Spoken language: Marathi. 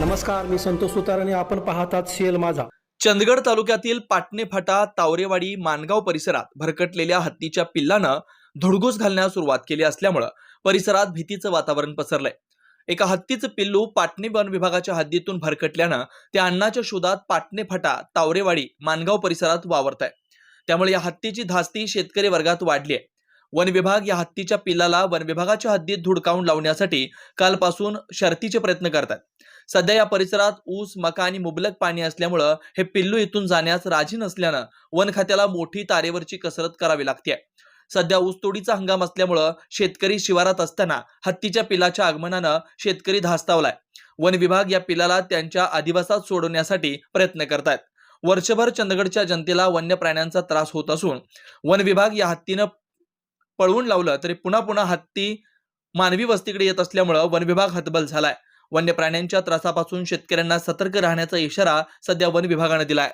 नमस्कार मी संतोष सुतार आणि आपण पाहतात सीएल माझा. चंदगड तालुक्यातील पाटणे फाटा तावरेवाडी मानगाव परिसरात भरकटलेल्या हत्तीच्या पिल्लानं धुडगूस घालण्यास सुरुवात केली असल्यामुळं परिसरात भीतीचं वातावरण पसरलंय. एका हत्तीचं पिल्लू पाटणे वन विभागाच्या हद्दीतून भरकटल्यानं ते अन्नाच्या शोधात पाटणे फाटा तावरेवाडी मानगाव परिसरात वावरत आहे त्यामुळे या हत्तीची धास्ती शेतकरी वर्गात वाढली आहे वन विभाग या हत्तीच्या पिल्लाला वन विभागाच्या हद्दीत धुडकावून लावण्यासाठी कालपासून शर्तीचे प्रयत्न करतात. सध्या या परिसरात ऊस मका आणि मुबलक पाणी असल्यामुळं हे पिल्लू इथून जाण्यास राजी नसल्यानं वन खात्याला मोठी तारेवरची कसरत करावी लागते सध्या ऊसतोडीचा हंगाम असल्यामुळं शेतकरी शिवारात असताना हत्तीच्या पिलाच्या आगमनानं शेतकरी धास्तावलाय. वन विभाग या पिलाला त्यांच्या अधिवासात सोडवण्यासाठी प्रयत्न करतायत. वर्षभर चंदगडच्या जनतेला वन्य प्राण्यांचा त्रास होत असून वन विभाग या हत्तीनं पळवून लावलं तरी पुन्हा पुन्हा हत्ती मानवी वस्तीकडे येत असल्यामुळं वन विभाग हतबल झालाय. वन्य प्राण्यांच्या त्रासापासून शेतकऱ्यांना सतर्क राहण्याचा इशारा सध्या वन विभागानं दिलाय.